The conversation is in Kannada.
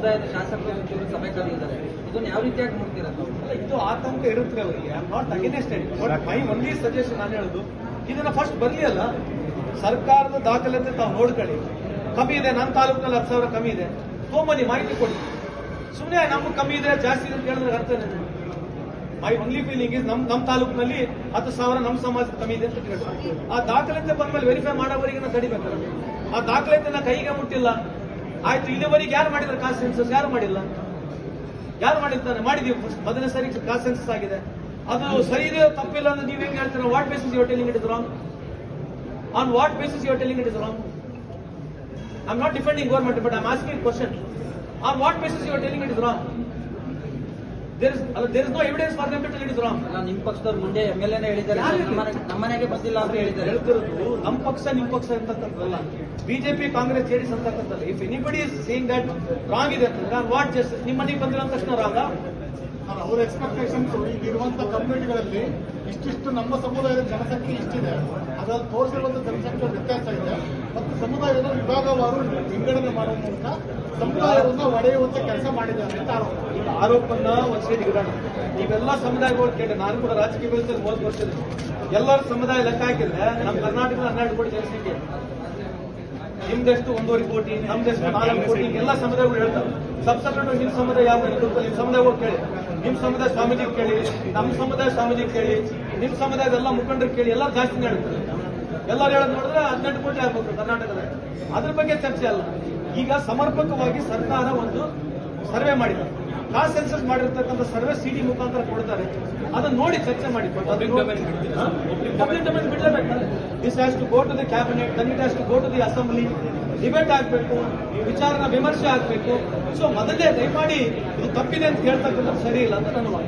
ಸಮುದಾಯದ ಶಾಸಕರು ಸಭೆ ಕರೆದಿದ್ದಾರೆ ಇದನ್ನು ಯಾವ ರೀತಿಯಾಗಿ ನೋಡ್ತೀರಾ? ಇದು ಆತಂಕ ಇರುತ್ತೆ ಅವರಿಗೆ. Not against it but my only suggestion ನಾನು ಹೇಳುದು, ಇದನ್ನ ಫಸ್ಟ್ ಬರಲಿ ಅಲ್ಲ. ಸರ್ಕಾರದ ದಾಖಲೆತೆ ತಾವು ನೋಡ್ಕೊಳ್ಳಿ. ಕಮ್ಮಿ ಇದೆ ನನ್ನ ತಾಲೂಕಿನಲ್ಲಿ ಹತ್ತು ಸಾವಿರ ಕಮ್ಮಿ ಇದೆ. ತೊಗೊಂಬನ್ನಿ ಮಾಹಿತಿ ಕೊಡಿ. ಸುಮ್ಮನೆ ನಮ್ಗೆ ಕಮ್ಮಿ ಇದೆ, ಜಾಸ್ತಿ ಇದೆ ಅಂತ ಹೇಳಿದ್ರೆ ಅರ್ಥ ಮೈ ಒನ್ಲಿ ಫೀಲಿಂಗ್ ಇಸ್ ನಮ್ ನಮ್ಮ ತಾಲೂಕಿನಲ್ಲಿ ಹತ್ತು ಸಾವಿರ ನಮ್ಮ ಸಮಾಜ ಕಮ್ಮಿ ಇದೆ ಅಂತ ಕೇಳಿ ಆ ದಾಖಲಾತಿ ಬಂದ್ಮೇಲೆ ವೆರಿಫೈ ಮಾಡೋವರೆಗೆ ನಾವು ತಡಿಬೇಕಲ್ಲ ಆ ದಾಖಲಾತಿನ ಕೈಗೆ ಮುಟ್ಟಿಲ್ಲ. ಆಯ್ತು, ಇಲ್ಲಿವರೆಗೆ ಯಾರು ಮಾಡಿದ್ರು ಕಾಸ್ಟ್ ಸೆನ್ಸಸ್ ಯಾರು ಮಾಡಿಲ್ಲ? ಯಾರು ಮಾಡಿರ್ತಾರೆ? ಮಾಡಿದೀವಿ ಮೊದಲನೇ ಸಾರಿ ಕಾಸ್ಟ್ ಸೆನ್ಸಸ್ ಆಗಿದೆ. ಅದು ಸರಿ ಇದೆ ತಪ್ಪಿಲ್ಲ ಅಂದ್ರೆ ನೀವು ಹೆಂಗ್ ಹೇಳ್ತೀರ? What basis your telling it is wrong on what basis your telling it is I am not defending government but I am asking question on what basis your telling it is there is there is no evidence for them to tell it is wrong ಅಲ್ಲ ನಿಮ್ ಪಕ್ಷದವ್ರು ಮುಂದೆ ಎಂ ಎಲ್ ಎನೇ ಹೇಳಿದ್ದಾರೆ ನಮ್ಮ ಮನೆ- ನಮ್ಮ ಮನೆಗೆ ಬಂದಿಲ್ಲ ಅಂತ ಹೇಳಿದ್ದಾರೆ. ಹೇಳ್ತಿರೋದು ನಮ್ಮ ಪಕ್ಷ ನಿಮ್ ಪಕ್ಷ ಅಂತಕ್ಕಂಥದ್ದಲ್ಲ. ಬಿಜೆಪಿ ಕಾಂಗ್ರೆಸ್ ಜೆಡಿಎಸ್ ಅಂತಕ್ಕಂಥದ್ದು if anybody is saying that wrong ಇದೆ ಅಂತಂದ್ರೆ ವಾಟ್ ಜಸ್ಟಿಸ್ ನಿಮ್ಮ ಮನೆಗೆ ಬಂದಿಲ್ಲ ಅಂದ ತಕ್ಷಣ ರಾಂಗ? ಅವ್ರ ಎಕ್ಸ್ಪೆಕ್ಟೇಷನ್ಸ್ ಈಗ ಇರುವಂತ ಕಮ್ಯುನಿಟಿಗಳಲ್ಲಿ ಇಷ್ಟಿಷ್ಟು ನಮ್ಮ ಸಮುದಾಯದ ಜನಸಂಖ್ಯೆ ಇಷ್ಟಿದೆ. ಅದ್ರಲ್ಲಿ ತೋರಿಸಿರುವಂತ ಜನಸಂಖ್ಯೆ ವ್ಯತ್ಯಾಸ ಇದೆ. ಮತ್ತು ಸಮುದಾಯದ ವಿಭಾಗವಾರು ವಿಂಗಡಣೆ ಮಾಡುವ ಮೂಲಕ ಸಮುದಾಯವನ್ನು ಒಡೆಯುವಂತ ಕೆಲಸ ಮಾಡಿದ್ದಾರೆ ಅಂತ ಆರೋಪ. ಆರೋಪನ್ನ ಒಂದ್ ಸೈಡ್ ಇಡೋಣ ನೀವೆಲ್ಲ ಸಮುದಾಯಗಳು ಕೇಳಿ, ನಾನು ಕೂಡ ರಾಜಕೀಯ ವ್ಯವಸ್ಥೆ ಮೂವತ್ತು ವರ್ಷದ ಎಲ್ಲರ ಸಮುದಾಯ ಲೆಕ್ಕ ಹಾಕಿದ್ರೆ ನಮ್ಮ ಕರ್ನಾಟಕದ ಹನ್ನೆರಡು ಕೋಟಿ ಜನಸಂಖ್ಯೆ. ನಿಮ್ದೆಷ್ಟು? ಒಂದೂವರೆ ಕೋಟಿ, ನಮ್ದೆಷ್ಟು? ನಾಲ್ಕು ಕೋಟಿ, ಎಲ್ಲ ಸಮುದಾಯಗಳು ಹೇಳ್ತಾರೆ. ಸಬ್ ಸೆಪರೇಟ್ ನಿಮ್ ಸಮುದಾಯ ಯಾವ ನಿಮ್ಮ ಸಮುದಾಯ ಸಮುದಾಯಗಳು ಕೇಳಿ. ನಿಮ್ ಸಮುದಾಯ ಸ್ವಾಮೀಜಿ ಕೇಳಿ ನಮ್ಮ ಸಮುದಾಯ ಸ್ವಾಮೀಜಿ ಕೇಳಿ, ನಿಮ್ ಸಮುದಾಯದ ಎಲ್ಲ ಮುಖಂಡರು ಕೇಳಿ ಎಲ್ಲ ಜಾಸ್ತಿ ಹೇಳ್ತಾರೆ. ಎಲ್ಲರೂ ಹೇಳೋದು ನೋಡಿದ್ರೆ ಹದಿನೆಂಟು ಕೋಟಿ ಆಗ್ಬೇಕು ಕರ್ನಾಟಕದಲ್ಲಿ ಅದ್ರ ಬಗ್ಗೆ ಚರ್ಚೆ ಅಲ್ಲ. ಈಗ ಸಮರ್ಪಕವಾಗಿ ಸರ್ಕಾರ ಒಂದು ಸರ್ವೆ ಮಾಡಿದೆ. ಕಾಸ್ಟ್ ಸೆನ್ಸಸ್ ಮಾಡಿರ್ತಕ್ಕಂಥ ಸರ್ವೆ ಸಿಡಿ ಮುಖಾಂತರ ಕೊಡ್ತಾರೆ. ಅದನ್ನ ನೋಡಿ ಚರ್ಚೆ ಮಾಡಿ. Public domain ಬಿಡಲೇಬೇಕು. This has to go to the cabinet then it has to go to the assembly debate ಆಗಬೇಕು ವಿಚಾರನ ವಿಮರ್ಶೆ ಆಗಬೇಕು. ಸೊ ಮೊದಲೇ ದಯಮಾಡಿ ಇದು ತಪ್ಪಿದೆ ಅಂತ ಹೇಳ್ತಕ್ಕಂಥದ್ದು ಸರಿ ಇಲ್ಲ ಅಂತ ವಾದ